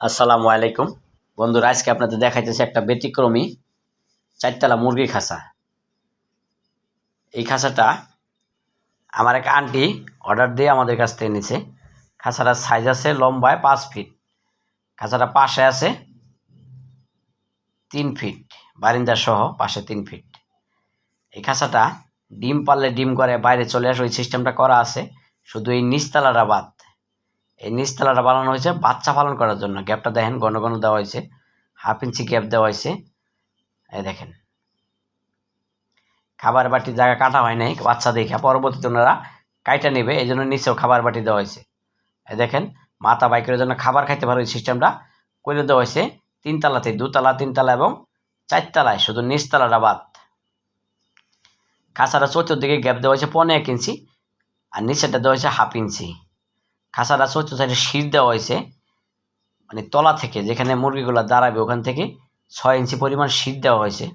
আসসালামু আলাইকুম। বন্ধুরা, আজকে আপনাদের দেখাইতেছে একটা ব্যতিক্রমী চারতলা মুরগির খাঁচা। এই খাসাটা আমার এক আন্টি অর্ডার দিয়ে আমাদের কাছ থেকে নিছে। খাঁচাটার সাইজ আছে, লম্বায় পাঁচ ফিট খাঁচাটা পাশে আছে তিন ফিট বারিন্দা সহ পাশে তিন ফিট এই খাঁচাটা ডিম পারলে ডিম করে, বাইরে চলে আসে, ওই সিস্টেমটা করা আছে। শুধু এই নিচতলাটা বাদ এই নিচতলাটা বানানো হয়েছে বাচ্চা পালন করার জন্য। গ্যাপটা দেখেন, ঘন ঘন দেওয়া হয়েছে। হাফ ইঞ্চি গ্যাপ দেওয়া হয়েছে। এই দেখেন। খাবার বাটির জায়গা কাটা হয় নাই, বাচ্চা দেখে। পরবর্তীতে ওনারা কাইটা নেবে, এই জন্য নিচেও খাবার বাটি দেওয়া হয়েছে। এই দেখেন, মাথা বাইকের জন্য খাবার খাইতে পারে সিস্টেমটা করে দেওয়া হয়েছে তিনতলাতে দুতলা তিনতলা এবং চারতলায় শুধু নিচতলাটা বাদ। খাঁচাটা চতুর্দিকে গ্যাপ দেওয়া হয়েছে পনেরো এক ইঞ্চি, আর নিচেরটা দেওয়া হয়েছে হাফ ইঞ্চি। খাঁচাটা চতুর্থ সাইডে শীত দেওয়া হয়েছে। মানে তলা থেকে, যেখানে মুরগিগুলো দাঁড়াবে ওখান থেকে ছয় ইঞ্চি পরিমাণ শীত দেওয়া হয়েছে।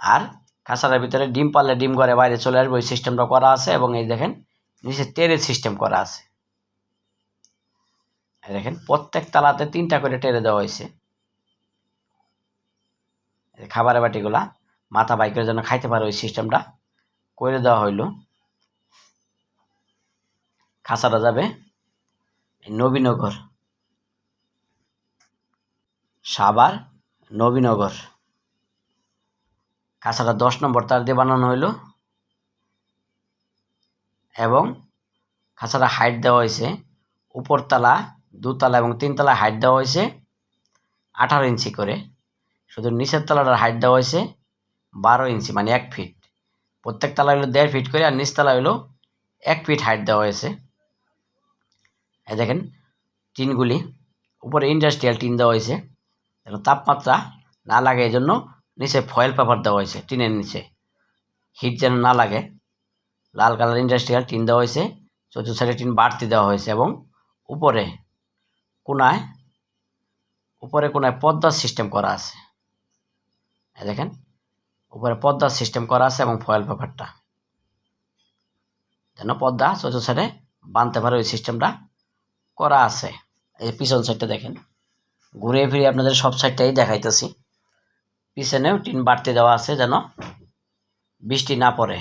আর খাঁচাটার ভিতরে ডিম পারলে ডিম করে বাইরে চলে আসবে, ওই সিস্টেমটা করা আছে এবং এই দেখেন নিচে টেরের সিস্টেম করা আছে। দেখেন, প্রত্যেক তালাতে তিনটা করে টেরে দেওয়া হয়েছে। খাবারের বাটিগুলা মাথা বাইকের জন্য খাইতে পারে ওই সিস্টেমটা, করে দেওয়া হইল। খাসাটা যাবে। নবীনগর। সাবার নবীনগর। খাসাটা দশ নম্বর তার দিয়ে বানানো হইল। এবং খাসাটা হাইট দেওয়া হয়েছে উপরতলা, দুতলা এবং তিনতলা হাইট দেওয়া হয়েছে আঠারো ইঞ্চি করে। শুধু নিচের তলাটার হাইট দেওয়া হয়েছে বারো ইঞ্চি মানে এক ফিট প্রত্যেক তলা হলো দেড় ফিট করে আর নিচতলা হলো এক ফিট হাইট দেওয়া হয়েছে দেখেন, টিনগুলি, উপরে ইন্ডাস্ট্রিয়াল টিন দেওয়া হয়েছে। তাপমাত্রা না লাগে এই জন্য নিচে ফয়েল পেপার দেওয়া হয়েছে, টিনের নিচে। হিট যেন না লাগে, লাল কালার ইন্ডাস্ট্রিয়াল টিন দেওয়া হয়েছে চতুর্থ সাইডে টিন বাড়তি দেওয়া হয়েছে এবং উপরে কোনায় উপরে কোনায় পদ্মার সিস্টেম করা আছে। দেখেন, উপরে পদ্মার সিস্টেম করা আছে এবং ফয়েল পেপারটা যেন পদ্মা চতুর্থ সাইডে বাঁধতে পারে ওই সিস্টেমটা করা আছে। এই পিছন সাইডটা দেখেন। ঘুরে ফিরে আপনাদের সব সাইডটাই দেখাইতেছি। পিছনেও টিন বাড়তে দেওয়া আছে যেন বৃষ্টি না পড়ে।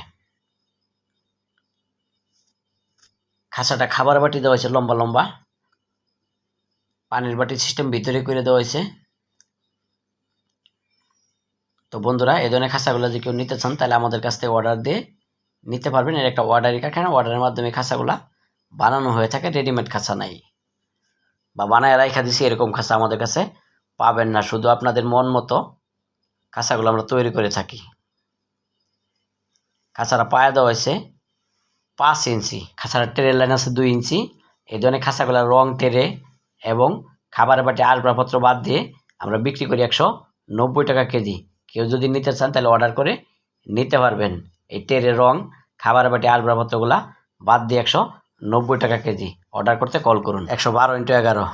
খাঁচাটা খাবার বাটি দেওয়া হয়েছে, লম্বা লম্বা। পানির বাটির সিস্টেম ভিতরে করে দেওয়া হয়েছে। তো বন্ধুরা এই ধরনের খাঁচাগুলো যদি কেউ নিতে চান, তাহলে আমাদের কাছ থেকে অর্ডার দিয়ে নিতে পারবেন। এর একটা অর্ডারই কারখানা অর্ডারের মাধ্যমে খাঁচাগুলা বানানো হয়ে থাকে রেডিমেড খাঁচা নাই। বা বানায় রাইখা দিছি এরকম খাঁচা আমাদের কাছে পাবেন না, শুধু আপনাদের মন মতো খাঁচাগুলো আমরা তৈরি করে থাকি। খাঁচারা পায়ে দেওয়া হয়েছে পাঁচ ইঞ্চি খাঁচাটা টেরের লাইন আছে দুই ইঞ্চি। এই ধরনের খাঁচাগুলোর রং টেরে এবং খাবারের বাটি আসবাবপত্র বাদ দিয়ে আমরা বিক্রি করি একশো নব্বই টাকা কেজি। কেউ যদি নিতে চান তাহলে অর্ডার করে নিতে পারবেন। এই টেরের রং, খাবারের বাটি আসবাবপত্রগুলা বাদ দিয়ে একশো নব্বই টাকা কেজি। অর্ডার করতে কল করুন। একশো বারো ইন্টু এগারো।